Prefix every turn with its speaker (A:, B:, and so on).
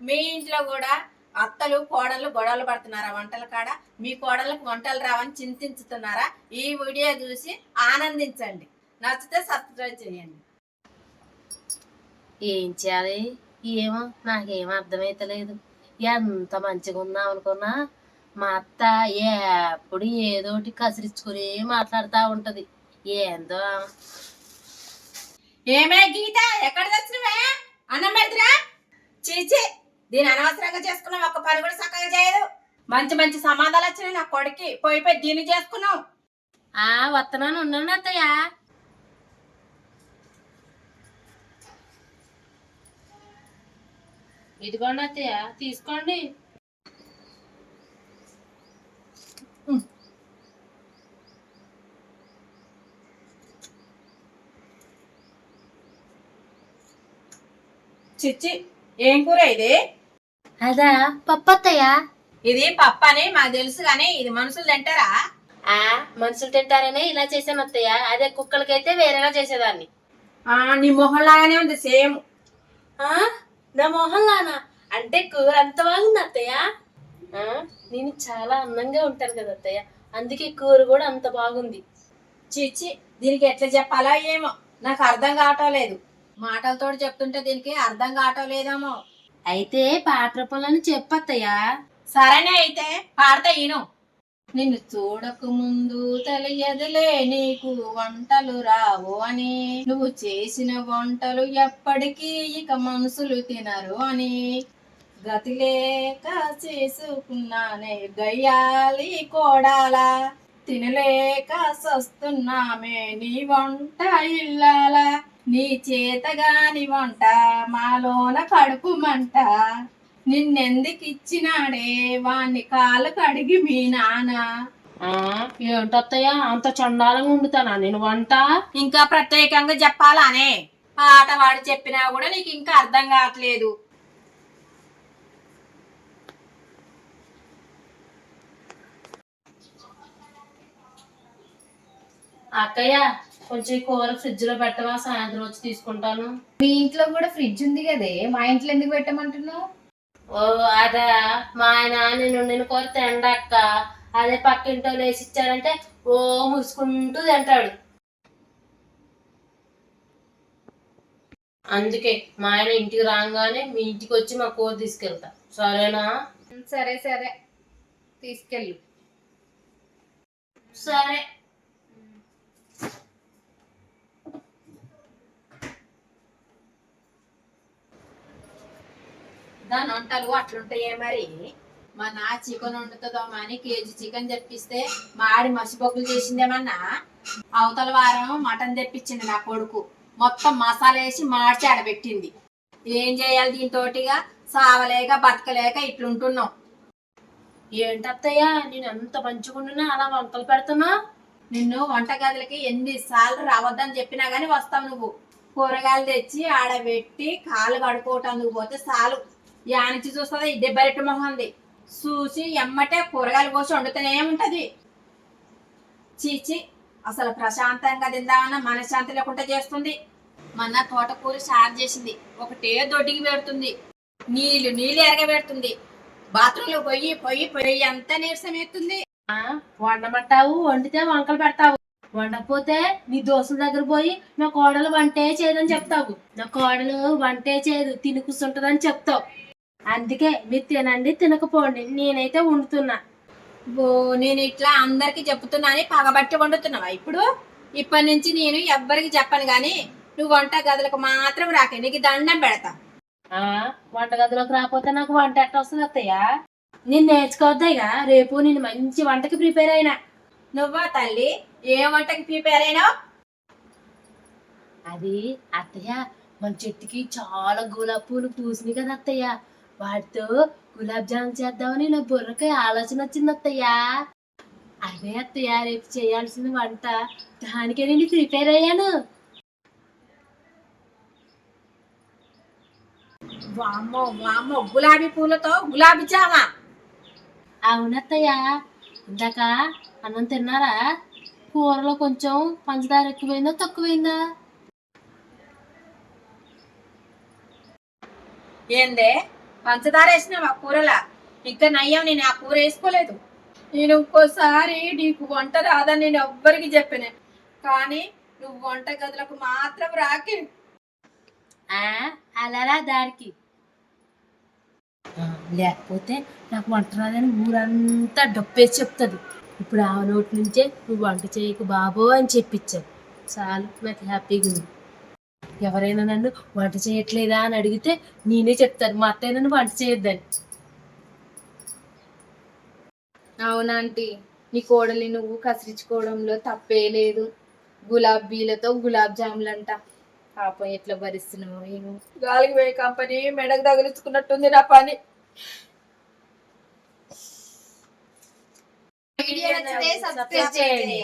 A: మీ ఇంట్లో కూడా అత్తలు కోడలు గొడవలు పడుతున్నారా వంటల కాడ? మీ కోడలకు వంటలు రావని చింతించుతున్నారా? ఈ వీడియో చూసి ఆనందించండి. నచ్చితే సబ్స్క్రైబ్ చేయండి.
B: ఏం చేయాలి? ఏమో నాకేం అర్థమైతలేదు. ఎంత మంచిగా ఉందాం అనుకున్నా మా అత్త ఎప్పుడు ఏదోటి కసిరించుకుని మాట్లాడుతూ ఉంటది. ఏందో?
A: ఏమే గీత ఎక్కడ తెచ్చినవే? అన్నం పెడతారా? చీచి! దీని అనవసరంగా చేసుకున్నావు ఒక్క పని కూడా చక్కగా చేయదు. మంచి మంచి సమాధానాలు వచ్చినాయి నా కొడుకి పోయి పోయి దీన్ని చేసుకున్నావు.
B: ఆ వత్తనాను ఉన్నాను అత్తయ్య. ఇదిగోండి అత్తయ్య తీసుకోండి.
A: చిచ్చి ఏం కూర ఇది?
B: అదా పప్పు అత్తయ్య
A: ఇది పప్పు అని మాకు తెలుసు కానీ ఇది మనుషులు తింటారా?
B: ఆ మనుషులు తింటారని ఇలా చేశాను అత్తయ్య. అదే కుక్కలకైతే వేరేలా చేసేదాన్ని.
A: ఆ, నీ మొహం లాగానే ఉంది సేమ్.
B: ఆ నా మొహం లానా అంటే కూర అంత బాగుంది అత్తయ్య? ఆ, నేను చాలా అందంగా ఉంటాను కదా అత్తయ్య. అందుకే కూర కూడా అంత బాగుంది.
A: చిచ్చి దీనికి ఎట్లా చెప్పాలో ఏమో? నాకు అర్థం కావటం లేదు. మాటలతో చెప్తుంటే దీనికి అర్థం కావటం లేదేమో.
B: అయితే పాట రూపంలోనే చెప్పత్తయ్య.
A: సరేనే అయితే పాడతా ఈను. నిన్ను చూడక ముందు తెలియదులే నీకు వంటలు రావు అని. నువ్వు చేసిన వంటలు ఎప్పటికీ ఇక మనుషులు తినరు అని. గతి లేక చేసుకున్నానే గయ్యాలి కోడాలా. తినలేక సస్తున్నామే నీ వంట ఇల్లాలా. నీ చేతగాని వంట మాలోన కడుపు మంట నిన్నెందుకు ఇచ్చినాడే వాణ్ణి కాలు కడిగి మీ నాన్న.
B: ఆ ఏంటత్తయ్య అంత చండాలంగా వండుతానా నేను వంట?
A: ఇంకా ప్రత్యేకంగా చెప్పాలానే. పాట వాడు చెప్పినా కూడా నీకు ఇంకా అర్థం కావట్లేదు.
B: అక్కయ్య కొంచెం కూర ఫ్రిడ్జ్లో పెట్టవా? సాయంత్రం వచ్చి తీసుకుంటాను.
C: మీ ఇంట్లో కూడా ఫ్రిడ్జ్ ఉంది కదే. మా ఇంట్లో ఎందుకు పెట్టమంటున్నావు?
B: ఓ అదా. మా ఆయన నేను నేను కూర తిండక్క. అదే పక్కింటో లేచి ఇచ్చారంటే ఓ ముసుకుంటూ తింటాడు. అందుకే మా ఆయన ఇంటికి రాగానే మీ ఇంటికి వచ్చి మా కూర తీసుకెళ్తా. సరేనా?
C: సరే సరే. తీసుకెళ్ళు.
B: సరే.
A: దాని వంటలు అట్లుంటాయే మరి. మా నా చికెన్ వండుతుందో అని కేజీ చికెన్ తెప్పిస్తే మా ఆడి మసిపొక్కులు చేసిందేమన్నా అవతల వారం మటన్ తెప్పించింది నా కొడుకు. మొత్తం మసాలా వేసి మార్చి ఆడబెట్టింది ఏం చేయాలి దీంతోటిగా సావలేక బతకలేక ఇట్లుంటున్నాం.
B: ఏంటత్తయ్యా నేను ఎంత మంచిగుండునా అలా వంటలు పెడుతున్నా?
A: నిన్ను వంటగదిలకి ఎన్నిసార్లు రావద్దని చెప్పినా గానీ వస్తావు నువ్వు. కూరగాయలు తెచ్చి ఆడబెట్టి కాలు కడుకోవటానికి పోతే చాలు. యానిచి చూస్తుంది ఇదే బెరటి మొహంది చూసి ఎమ్మటే కూరగాయలు కోసి వండుతూనే ఉంటది. చీచి అసలు ప్రశాంతంగా తిందామన్నా మనశ్శాంతి లేకుండా చేస్తుంది. మన తోటకూర షార్ చేసింది. ఒకటే దొడ్డికి పెడుతుంది. నీళ్ళు నీళ్ళు ఎరగబెడుతుంది. బాత్రూంలో పొయ్యి పొయ్యి పొయ్యి అంతా నీరసం ఎత్తుంది.
B: వండమంటావు వండితే వంకలు పెడతావు. వండకపోతే నీ దోస్తుల దగ్గర పోయి నా కోడలు వంటే చేయదని చెప్తావు. నా కోడలు వంటే చేయదు తిని కూర్చుంటదని చెప్తావు. అందుకే మీరు తినండి తినకపోండి. నేనైతే వండుతున్నా.
A: ఓ నేను ఇట్లా అందరికి చెప్తున్నానని పగబట్టి వండుతున్నావా? ఇప్పుడు ఇప్పటి నుంచి నేను ఎవ్వరికి చెప్పను గాని నువ్వు వంట గదులకు మాత్రం రాకే. నీకు దండం పెడతా.
B: ఆ వంటగదిలోకి రాకపోతే నాకు వంట ఎట్ట వస్తుంది అత్తయ్య? నేను నేర్చుకోవద్దాయిగా రేపు నేను మంచి వంటకి ప్రిపేర్ అయినా.
A: నువ్వా తల్లి? ఏ వంటకి ప్రిపేర్ అయినావు?
B: అది అత్తయ్య మన చెట్టుకి చాలా గులాబీ పూలు పూసినాయి కదా అత్తయ్య. వాటితో గులాబ్ జామున్ చేద్దామని నా బుర్రకి ఆలోచన వచ్చింది అత్తయ్య అదే అత్తయ్య రేపు చేయాల్సిన వంట. దానికే నేను ప్రిపేర్ అయ్యాను.
A: వామ్మో వామ్మో గులాబీ పూలతో గులాబీ జామా.
B: అవునత్తయ్య ఇందాక అన్నం తిన్నారా? కూరలో కొంచెం పంచదార ఎక్కువైందా తక్కువైందా?
A: ఏందే? పంచదార వేసినావు ఆ కూరలా? ఇంకా నయ్యం నేను ఆ కూర వేసుకోలేదు. నేను ఇంకోసారి నీకు వంట రాదని నేను ఎవ్వరికి చెప్పిన. కానీ నువ్వు వంట గదులకు మాత్రం రాకి.
B: ఆ, దారికి. ఆ, లేకపోతే నాకు వంట రాదని ఊరంతా డప్పేసి చెప్తుంది. ఇప్పుడు ఆ నోటి నుంచే నువ్వు వంట చేయకు బాబో అని చెప్పించావు. చాలు నాకు హ్యాపీగా ఉంది. ఎవరైనా నన్ను వంట చేయట్లేదా అని అడిగితే నేనే చెప్తాను. మా అత్తయ్య నన్ను వంట చేయొద్దని.
C: అవునాంటీ నీ కోడలి నువ్వు కసిరించుకోవడంలో తప్పే లేదు. గులాబీలతో గులాబ్ జాములు అంట పాపం ఎట్లా భరిస్తున్నావు ఏమో.
A: గాలికి పోయే కంపెనీ మెడకు తగిలించుకున్నట్టుంది నా పని.
C: వీడియో నచ్చితే సబ్స్క్రైబ్ చేయండి.